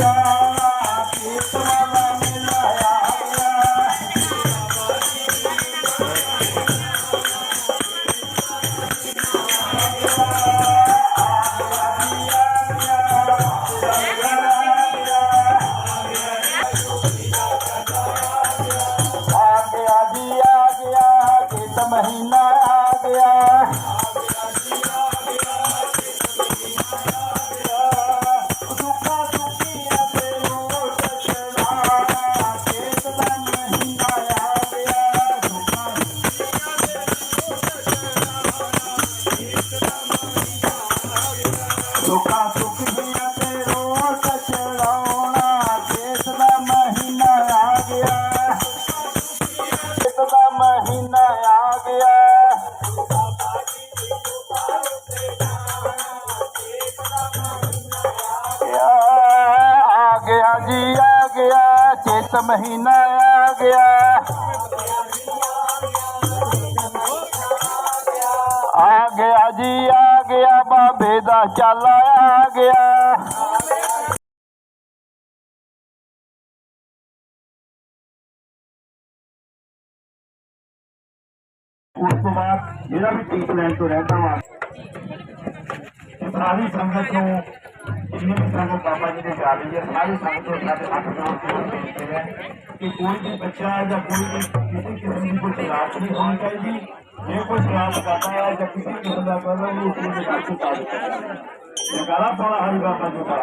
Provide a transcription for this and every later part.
Allah. ਬਾਬੇ ਦਾ ਚੱਲ ਆ ਗਿਆ ਉਸ ਤੋਂ ਬਾਅਦ ਜਿਹੜਾ ਵੀ ਟ੍ਰੀਟਮੈਂਟ ਤੋਂ ਰਹਿੰਦਾ ਵਾ ਸਾਰੀ ਸੰਗਤ ਨੂੰ ਜਿੰਨੇ ਵੀ ਸੰਗਤ ਬਾਬਾ ਜੀ ਦੇ ਜਾ ਰਹੀ ਹੈ ਸਾਰੀ ਸੰਗਤ ਨੂੰ ਸਾਡੇ ਹੱਥ ਜੋੜ ਕੇ ਬੇਨਤੀ ਹੈ ਕਿ ਕੋਈ ਵੀ ਬੱਚਾ ਜਾਂ ਕੋਈ ਵੀ ਕਿਸੇ ਕਿਸਮ ਦੀ ਕੋਈ ਸ਼ਰਾਰਤ ਨਹੀਂ ਹੋਣੀ ਚਾਹੀਦੀ ਜੇ ਕੋਈ ਸ਼ਰਾਰਤ ਕਰਦਾ ਹੈ, ਜਾਂ ਕਿਸੇ ਕਿਸਮ ਦਾ ਕਰਦਾ ਉਹ ਉਸ ਦੇ ਨਾਲ ਕੋਈ ਜਗਾਲਾ ਪਾਉਣਾ ਹਰੀ ਬਾਬਾ ਜੀ ਦਾ।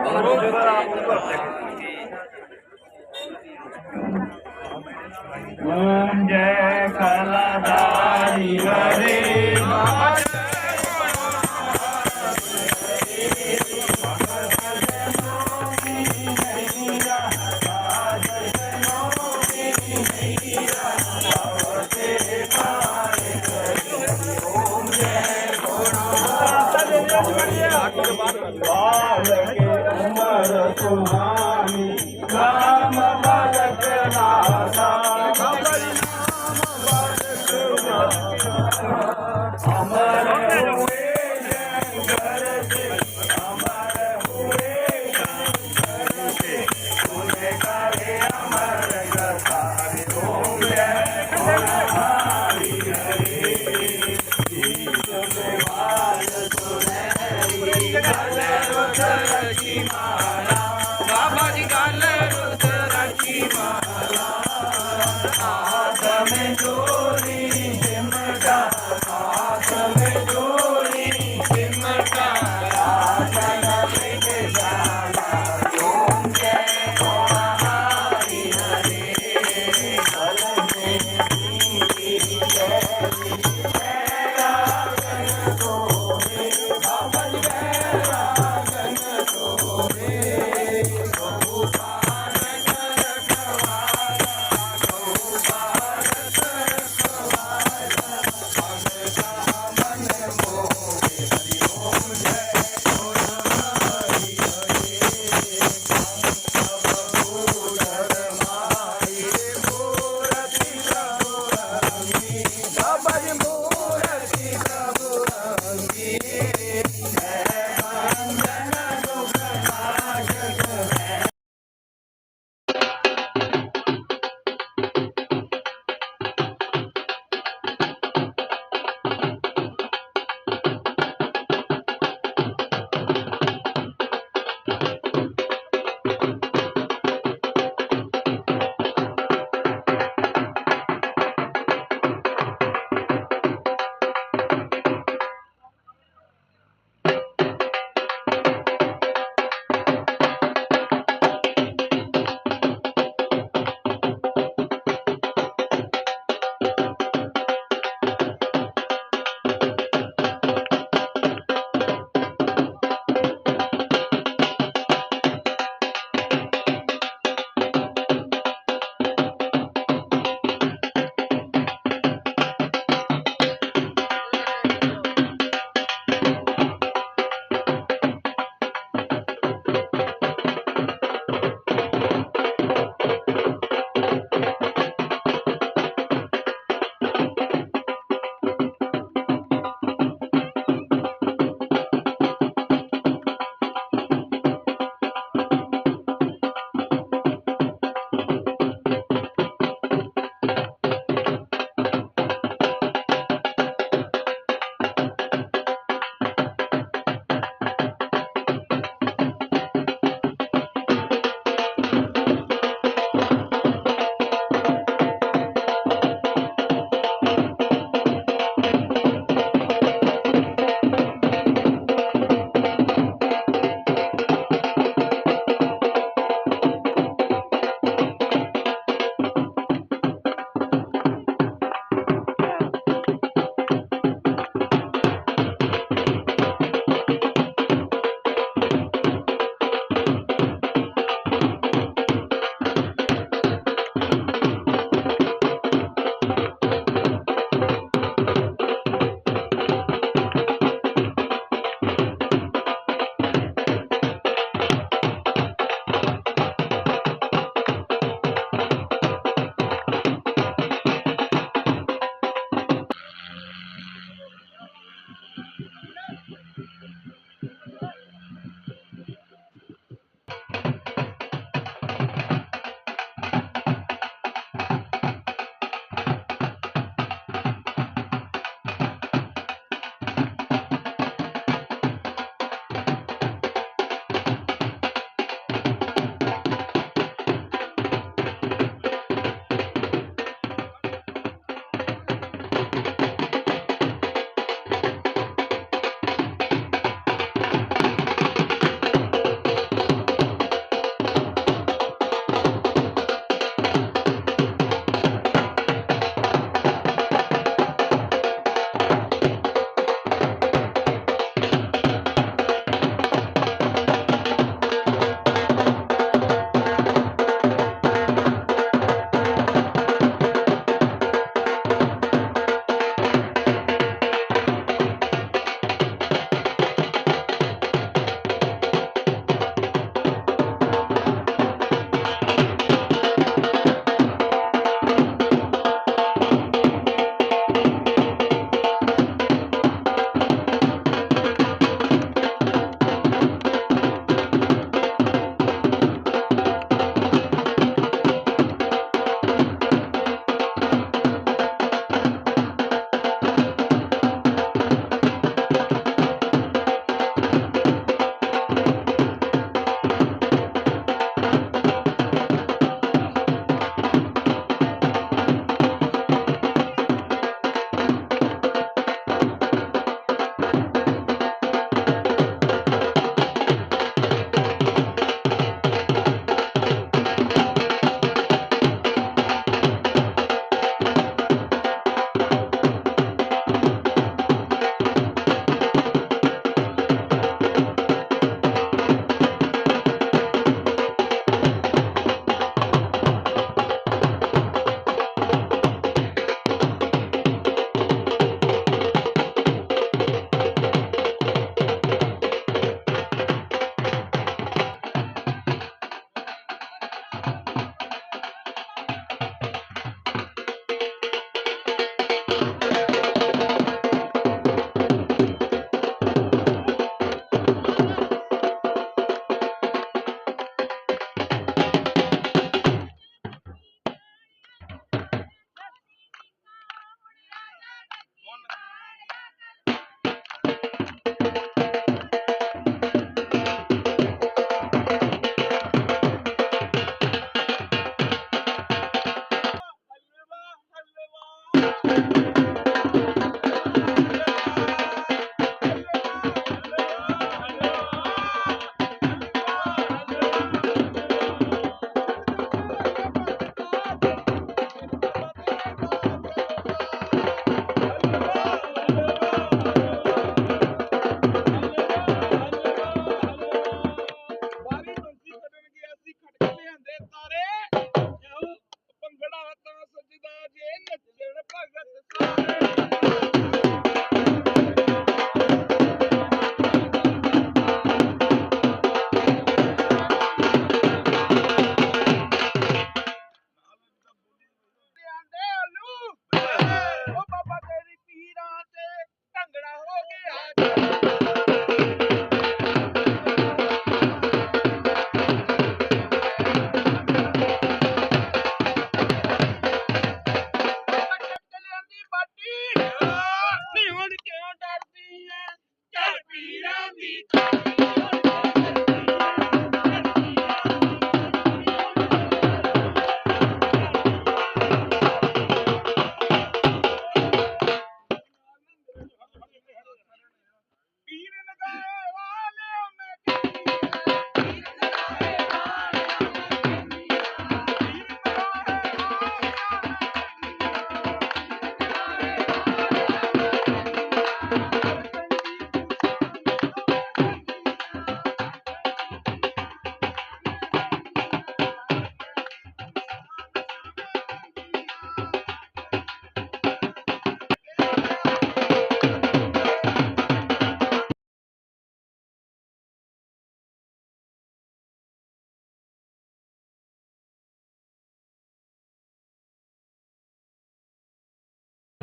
ਓਮ ਜੈ ਕਲਾਦਾਰੀ ਹਰੇ ਬਾਲਕੇ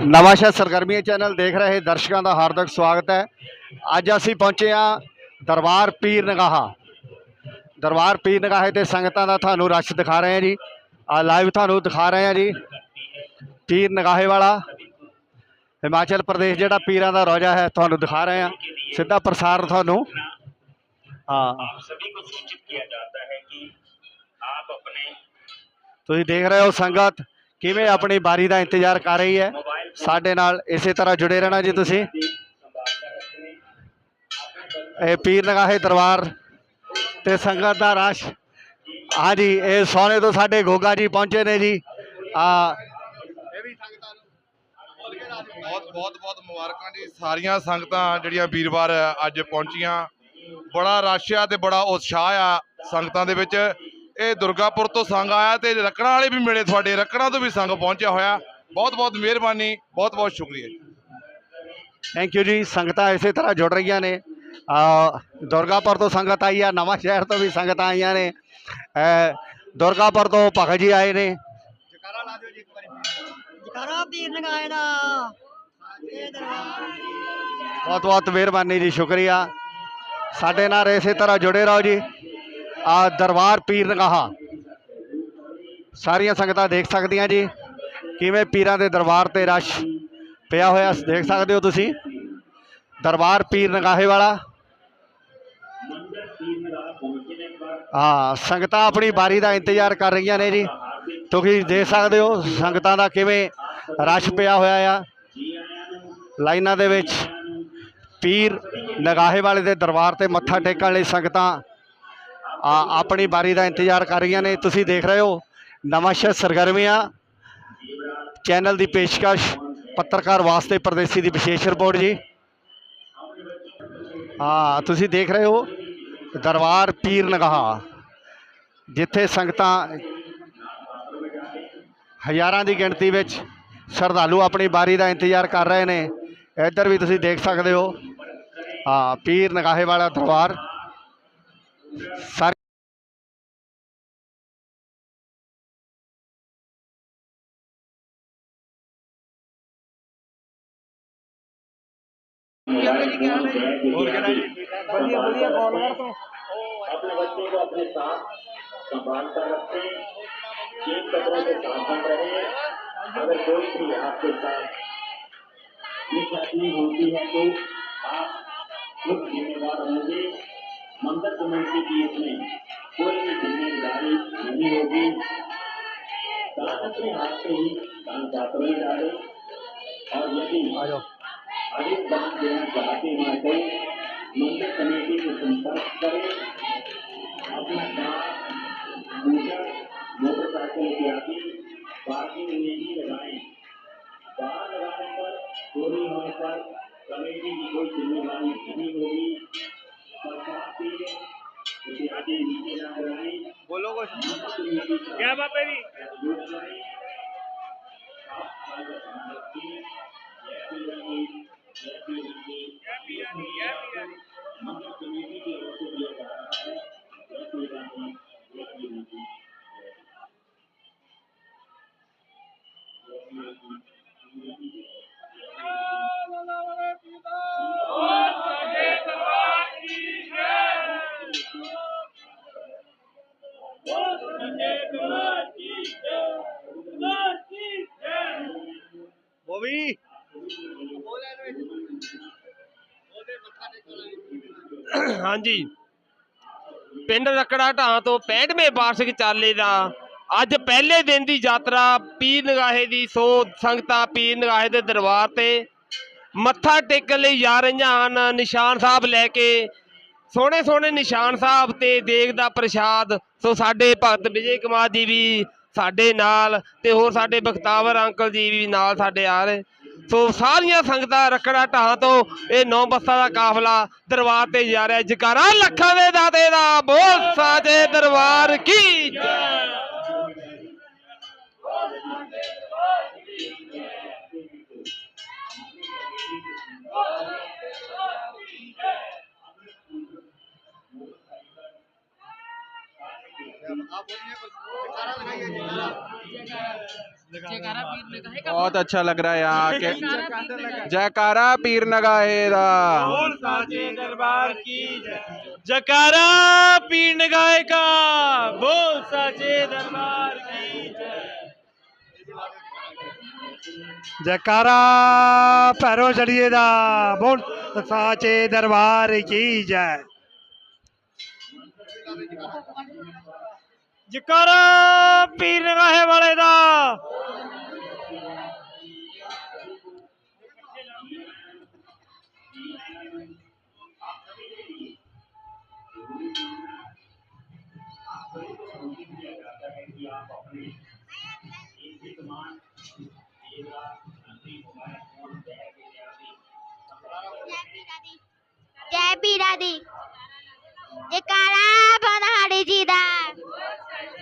ਨਵਾਂਸ਼ਹਿਰ ਸਰਗਰਮੀਆਂ ਚੈਨਲ ਦੇਖ ਰਹੇ ਦਰਸ਼ਕਾਂ ਦਾ ਹਾਰਦਿਕ ਸਵਾਗਤ ਹੈ। ਅੱਜ ਅਸੀਂ ਪਹੁੰਚੇ ਆ ਦਰਬਾਰ ਪੀਰ ਨਗਾਹਾ। ਦਰਬਾਰ ਪੀਰ ਨਗਾਹੇ ਤੇ ਸੰਗਤਾਂ ਦਾ ਤੁਹਾਨੂੰ ਰਸ਼ ਦਿਖਾ ਰਹੇ ਹਾਂ ਜੀ। ਆ ਲਾਈਵ ਤੁਹਾਨੂੰ ਦਿਖਾ ਰਹੇ ਹਾਂ ਜੀ। ਪੀਰ ਨਗਾਹੇ ਵਾਲਾ ਹਿਮਾਚਲ ਪ੍ਰਦੇਸ਼ ਜਿਹੜਾ ਪੀਰਾਂ ਦਾ ਰੋਜਾ ਹੈ ਤੁਹਾਨੂੰ ਦਿਖਾ ਰਹੇ ਹਾਂ। ਸਿੱਧਾ ਪ੍ਰਸਾਰ ਤੁਹਾਨੂੰ। ਹਾਂ। ਤੁਸੀਂ ਦੇਖ ਰਹੇ ਹੋ ਸੰਗਤ ਕਿਵੇਂ ਆਪਣੀ ਬਾਰੀ ਦਾ ਇੰਤਜ਼ਾਰ ਕਰ ਰਹੀ ਹੈ? ਸਾਡੇ ਨਾਲ ਇਸੇ ਤਰ੍ਹਾਂ ਜੁੜੇ ਰਹਿਣਾ ਜੀ ਤੁਸੀਂ। ਇਹ ਪੀਰ ਨਗਾਹੇ ਦਰਬਾਰ ਤੇ ਸੰਗਤ ਦਾ ਰਸ਼। ਹਾਂ ਜੀ, ਇਹ ਸੋਨੇ ਤੋਂ ਸਾਡੇ ਗੋਗਾ ਜੀ ਪਹੁੰਚੇ ਨੇ ਜੀ। ਆ ਬਹੁਤ ਬਹੁਤ ਬਹੁਤ ਮੁਬਾਰਕਾਂ ਜੀ। ਸਾਰੀਆਂ ਸੰਗਤਾਂ ਜਿਹੜੀਆਂ ਵੀਰਵਾਰ ਅੱਜ ਪਹੁੰਚੀਆਂ। ਬੜਾ ਰਸ਼ ਆ ਤੇ ਬੜਾ ਉਤਸ਼ਾਹ ਆ ਸੰਗਤਾਂ ਦੇ ਵਿੱਚ। ਇਹ ਦੁਰਗਾਪੁਰ ਤੋਂ ਸੰਗ ਆਇਆ ਤੇ ਰੱਕੜਾਂ ਵਾਲੇ ਵੀ ਮਿਲੇ ਤੁਹਾਡੇ ਰੱਕੜਾਂ ਤੋਂ ਵੀ ਸੰਗ ਪਹੁੰਚਿਆ ਹੋਇਆ। ਬਹੁਤ ਬਹੁਤ ਮਿਹਰਬਾਨੀ ਬਹੁਤ ਬਹੁਤ ਸ਼ੁਕਰੀਆ ਜੀ। ਥੈਂਕ ਯੂ ਜੀ ਸੰਗਤਾਂ ਇਸੇ ਤਰ੍ਹਾਂ ਜੁੜ ਰਹੀਆਂ ਨੇ। ਆ ਦੁਰਗਾਪੁਰ ਤੋਂ ਸੰਗਤ ਆਈ ਆ ਨਵਾਂ ਸ਼ਹਿਰ ਤੋਂ ਵੀ ਸੰਗਤਾਂ ਆਈਆਂ ਨੇ। ਦੁਰਗਾਪੁਰ ਤੋਂ ਭਗਤ ਜੀ ਆਏ ਨੇ। ਜਕਾਰਾ ਪੀਰ ਨਗਾਏ ਦਾ। ਇਹ ਦਰਬਾਰ ਬਹੁਤ ਬਹੁਤ ਮਿਹਰਬਾਨੀ ਜੀ ਸ਼ੁਕਰੀਆ। ਸਾਡੇ ਨਾਲ ਇਸੇ ਤਰ੍ਹਾਂ ਜੁੜੇ ਰਹੋ ਜੀ। ਆ ਦਰਬਾਰ ਪੀਰ ਨਗਾਹਾ। ਸਾਰੀਆਂ ਸੰਗਤਾਂ ਦੇਖ ਸਕਦੀਆਂ ਜੀ। ਕਿਵੇਂ ਪੀਰਾਂ ਦੇ ਦਰਬਾਰ ਤੇ ਰਸ਼ ਪਿਆ ਹੋਇਆ, ਦੇਖ ਸਕਦੇ ਹੋ ਤੁਸੀਂ। ਦਰਬਾਰ ਪੀਰ ਨਗਾਹੇ ਵਾਲਾ। ਹਾਂ, ਸੰਗਤਾਂ ਆਪਣੀ ਬਾਰੀ ਦਾ ਇੰਤਜ਼ਾਰ ਕਰ ਰਹੀਆਂ ਨੇ ਜੀ। ਤੁਸੀਂ ਦੇਖ ਸਕਦੇ ਹੋ ਸੰਗਤਾਂ ਦਾ ਕਿਵੇਂ ਰਸ਼ ਪਿਆ ਹੋਇਆ ਆ। ਲਾਈਨਾਂ ਦੇ ਵਿੱਚ ਪੀਰ ਨਗਾਹੇ ਵਾਲੇ ਦੇ ਦਰਬਾਰ ਤੇ ਮੱਥਾ ਟੇਕਣ ਲਈ ਸੰਗਤਾਂ ਆਪਣੀ ਬਾਰੀ ਦਾ ਇੰਤਜ਼ਾਰ ਕਰ ਰਹੀਆਂ ਨੇ। ਤੁਸੀਂ ਦੇਖ ਰਹੇ ਹੋ ਨਵਾਂਸ਼ਹਿਰ ਸਰਗਰਮੀਆਂ। ਚੈਨਲ ਦੀ ਪੇਸ਼ਕਸ਼ ਪੱਤਰਕਾਰ ਵਾਸਤੇ ਪਰਦੇਸੀ ਦੀ ਵਿਸ਼ੇਸ਼ ਰਿਪੋਰਟ ਜੀ। ਹਾਂ, ਤੁਸੀਂ ਦੇਖ ਰਹੇ ਹੋ ਦਰਬਾਰ ਪੀਰ ਨਗਾਹ, ਜਿੱਥੇ ਸੰਗਤਾਂ ਹਜ਼ਾਰਾਂ ਦੀ ਗਿਣਤੀ ਵਿੱਚ ਸ਼ਰਧਾਲੂ ਆਪਣੀ ਬਾਰੀ ਦਾ ਇੰਤਜ਼ਾਰ ਕਰ ਰਹੇ ਨੇ। ਇੱਧਰ ਵੀ ਤੁਸੀਂ ਦੇਖ ਸਕਦੇ ਹੋ। ਹਾਂ, ਪੀਰ ਨਗਾਹੇ ਵਾਲਾ ਦਰਬਾਰ। सर तो अपने बच्चों को अपने साथ संभाल कर रखें चीज़ कचरे से सावधान रहे अगर कोई भी आपके साथ होती है तो आप जिम्मेदार होंगे। मंदिर कमेटी की इसमें कोई भी ज़िम्मेदारी नहीं होगी। दान अपने हाथ से ही दान पात्र में डाले और यदि अधिक दान देना चाहते हैं तो मंदिर कमेटी संपर्क करें। अपना दान पूजा मोटरसाइकिल इत्यादि पार्किंग में ही लगाएँ। लगाने पर चोरी होने पर कमेटी की कोई ज़िम्मेदारी नहीं होगी। ਕੁਝ ਜੈ ਬਾਬੇ ਦੀ क्या बात है सहयोग करें ਬੋਵੀ ਹਾਂਜੀ ਪਿੰਡ ਰਕੜਾ ਢਾਂ ਤੋਂ 65ਵੇਂ ਵਾਰਸ਼ਿਕ ਚਾਲੇ ਦਾ ਅੱਜ ਪਹਿਲੇ ਦਿਨ ਦੀ ਯਾਤਰਾ ਪੀਰ ਨਗਾਹੇ ਦੀ ਸੋ ਸੰਗਤਾਂ ਪੀਰ ਨਗਾਹੇ ਦੇ ਦਰਬਾਰ ਤੇ ਮੱਥਾ ਟੇਕਣ ਲਈ ਜਾ ਰਹੀਆਂ ਹਨ ਨਿਸ਼ਾਨ ਸਾਹਿਬ ਲੈ ਕੇ ਸੋਹਣੇ ਸੋਹਣੇ ਨਿਸ਼ਾਨ ਸਾਹਿਬ ਤੇ ਦੇਗ ਦਾ ਪ੍ਰਸ਼ਾਦ, ਸੋ ਸਾਡੇ ਭਗਤ ਵਿਜੇ ਕੁਮਾਰ ਜੀ ਵੀ ਸਾਡੇ ਨਾਲ ਤੇ ਹੋਰ ਸਾਡੇ ਬਖਤਾਵਰ ਅੰਕਲ ਜੀ ਵੀ ਨਾਲ ਸਾਡੇ ਆ ਰਹੇ। ਸੋ ਸਾਰੀਆਂ ਸੰਗਤਾਂ ਰਕੜਾ ਢਾਹਾਂ ਤੋਂ ਇਹ ਨੌ ਬੱਸਾਂ ਦਾ ਕਾਫਲਾ ਦਰਬਾਰ ਤੇ ਜਾ ਰਿਹਾ। ਜਕਾਰਾ ਲੱਖਾਂ ਦੇ ਦਾਤੇ ਦਾ ਬੋਲ ਸਾਜੇ ਦਰਬਾਰ ਕੀ ਜੈ। बहुत अच्छा लग रहा है यहाँ के। जयकारा पीर नगाहेदा दरबार की जयकारा पीर नगाए का। बोल साजे दरबार की जयकारा पैरों चढ़िए बोल साचे दरबार की जय। ਜੈਕਾਰਾ ਪੀਰ ਨਗਾਹੇ ਵਾਲੇ ਦਾ ਜੈ ਪੀਰਾ ਦੀ ਜਕਾਰਾ ਬਨਾੜੀ ਜੀ ਦਾ खुद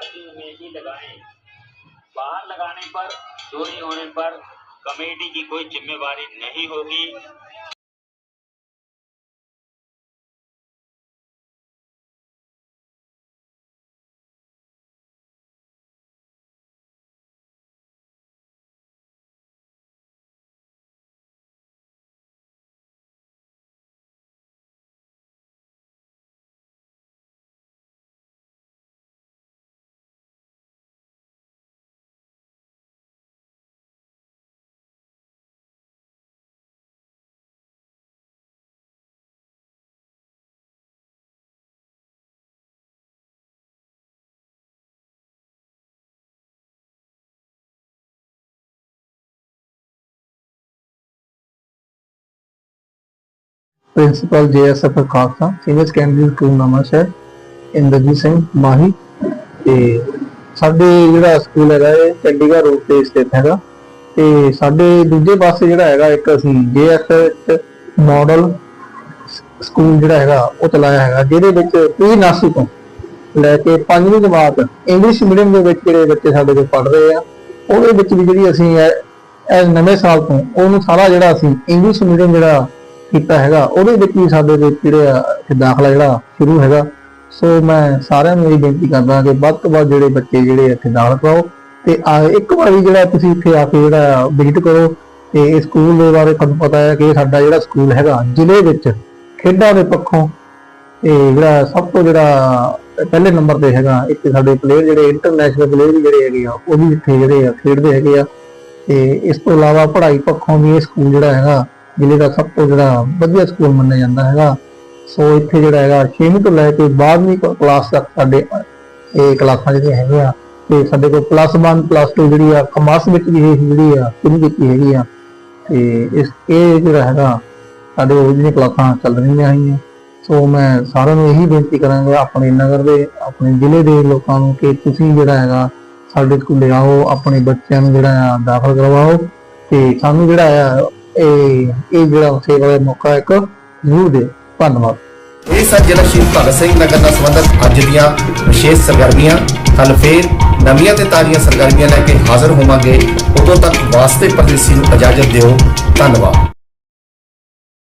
पार्किंग में ही लगाएं बाहर लगाने पर चोरी होने पर कमेटी की कोई जिम्मेवारी नहीं होगी principal JSF Khalsa senior secondary school Nawanshahr Inderjit Singh Mahi ਤੇ ਸਾਡੇ ਜਿਹੜਾ ਸਕੂਲ ਹੈਗਾ ਇਹ ਚੰਡੀਗੜ੍ਹ ਰੋਡ ਤੇ ਸਥਿਤ ਹੈਗਾ। ਤੇ ਸਾਡੇ ਦੂਜੇ ਪਾਸੇ ਜਿਹੜਾ ਹੈਗਾ, ਇੱਕ ਅਸੀਂ ਜੇਐਸਐਫ ਮਾਡਲ ਸਕੂਲ ਜਿਹੜਾ ਹੈਗਾ, ਉਹ ਚਲਾਇਆ ਹੈਗਾ, ਜਿਹਦੇ ਵਿੱਚ ਪ੍ਰੀ ਨਰਸਰੀ ਤੋਂ ਲੈ ਕੇ ਪੰਜਵੀਂ ਜਮਾਤ ਇੰਗਲਿਸ਼ ਮੀਡੀਅਮ ਦੇ ਵਿੱਚ ਜਿਹੜੇ ਬੱਚੇ ਸਾਡੇ ਕੋਲ ਪੜ੍ਹ ਰਹੇ ਆ, ਉਹਦੇ ਵਿੱਚ ਵੀ ਜਿਹੜੀ ਅਸੀਂ ਐ ਨਵੇਂ ਸਾਲ ਤੋਂ ਉਹਨੂੰ ਸਾਰਾ ਜਿਹੜਾ ਅਸੀਂ ਇੰਗਲਿਸ਼ ਮੀਡੀਅਮ ਜਿਹੜਾ ਕੀਤਾ ਹੈਗਾ, ਉਹਦੇ ਵਿੱਚ ਵੀ ਸਾਡੇ ਵਿੱਚ ਜਿਹੜੇ ਆ ਇੱਥੇ ਦਾਖਲਾ ਜਿਹੜਾ ਸ਼ੁਰੂ ਹੈਗਾ। ਸੋ ਮੈਂ ਸਾਰਿਆਂ ਨੂੰ ਇਹ ਬੇਨਤੀ ਕਰਦਾ ਕਿ ਵੱਧ ਤੋਂ ਵੱਧ ਜਿਹੜੇ ਬੱਚੇ ਜਿਹੜੇ ਇੱਥੇ ਦਾਖਲ ਕਰਾਓ ਤੇ ਆ, ਇੱਕ ਵਾਰੀ ਜਿਹੜਾ ਤੁਸੀਂ ਇੱਥੇ ਆ ਕੇ ਜਿਹੜਾ ਵਿਜ਼ਿਟ ਕਰੋ ਤੇ ਇਹ ਸਕੂਲ ਦੇ ਬਾਰੇ ਤੁਹਾਨੂੰ ਪਤਾ ਹੈ ਕਿ ਸਾਡਾ ਜਿਹੜਾ ਸਕੂਲ ਹੈਗਾ, ਜ਼ਿਲ੍ਹੇ ਵਿੱਚ ਖੇਡਾਂ ਦੇ ਪੱਖੋਂ ਤੇ ਜਿਹੜਾ ਸਭ ਤੋਂ ਜਿਹੜਾ ਪਹਿਲੇ ਨੰਬਰ ਤੇ ਹੈਗਾ ਇੱਥੇ ਸਾਡੇ ਪਲੇਅਰ ਜਿਹੜੇ ਇੰਟਰਨੈਸ਼ਨਲ ਪਲੇਅਰ ਵੀ ਜਿਹੜੇ ਹੈਗੇ ਆ, ਉਹ ਵੀ ਇੱਥੇ ਜਿਹੜੇ ਆ, ਖੇਡਦੇ ਹੈਗੇ ਆ। ਤੇ ਇਸ ਤੋਂ ਇਲਾਵਾ ਪੜ੍ਹਾਈ ਪੱਖੋਂ ਵੀ ਇਹ ਸਕੂਲ ਜਿਹੜਾ ਹੈਗਾ ਜ਼ਿਲ੍ਹੇ ਦਾ ਸਭ ਤੋਂ ਜਿਹੜਾ ਵਧੀਆ ਸਕੂਲ ਮੰਨਿਆ ਜਾਂਦਾ ਹੈਗਾ। ਸੋ ਇੱਥੇ ਜਿਹੜਾ ਹੈਗਾ 6ਵੀਂ ਤੋਂ ਲੈ ਕੇ 12ਵੀਂ ਕਲਾਸ ਤੱਕ ਸਾਡੇ, ਇਹ ਕਲਾਸਾਂ ਜਿਹੜੀਆਂ ਹੈਗੀਆਂ, ਤੇ ਸਾਡੇ ਕੋਲ ਪਲੱਸ 1 ਪਲੱਸ 2 ਜਿਹੜੀ ਆ ਕਮਰਸ ਵਿੱਚ ਵੀ ਇਹ ਜਿਹੜੀ ਆ ਸ਼ੁਰੂ ਕੀਤੀ ਹੈਗੀ ਆ। ਤੇ ਇਸ, ਇਹ ਜਿਹੜਾ ਹੈਗਾ, ਸਾਡੇ ਉਹ ਜਿਹੜੀਆਂ ਕਲਾਸਾਂ ਚੱਲ ਰਹੀਆਂ ਹੈਗੀਆਂ। ਸੋ ਮੈਂ ਸਾਰਿਆਂ ਨੂੰ ਇਹੀ ਬੇਨਤੀ ਕਰਾਂਗਾ, ਆਪਣੇ ਨਗਰ ਦੇ, ਆਪਣੇ ਜ਼ਿਲ੍ਹੇ ਦੇ ਲੋਕਾਂ ਨੂੰ ਕਿ ਤੁਸੀਂ ਜਿਹੜਾ ਹੈਗਾ, ਸਾਡੇ ਸਕੂਲੇ ਆਓ, ਆਪਣੇ ਬੱਚਿਆਂ ਨੂੰ ਜਿਹੜਾ ਆ ਦਾਖਲ ਕਰਵਾਓ। ਤੇ ਸਾਨੂੰ ਜਿਹੜਾ ਆ ਇਹ ਇਹ ਜਿਹੜਾ ਸੇਵਾ ਦਾ ਮੌਕਾ ਇੱਕ ਜ਼ਰੂਰ ਦਿਓ ਧੰਨਵਾਦ। ਇਹ ਸਨ ਜ਼ਿਲ੍ਹਾ ਸ਼ਹੀਦ ਭਗਤ ਸਿੰਘ ਨਗਰ ਨਾਲ ਸੰਬੰਧਿਤ ਅੱਜ ਦੀਆਂ ਵਿਸ਼ੇਸ਼ ਸਰਗਰਮੀਆਂ ਕੱਲ ਫੇਰ ਨਵੀਆਂ ਤੇ ਤਾਜ਼ੀਆਂ ਸਰਗਰਮੀਆਂ ਲੈ ਕੇ ਹਾਜ਼ਰ ਹੋਵਾਂਗੇ। ਉਦੋਂ ਤੱਕ ਵਾਸਤੇ ਪਰਦੇਸੀ ਨੂੰ ਇਜਾਜ਼ਤ ਦਿਓ। ਧੰਨਵਾਦ।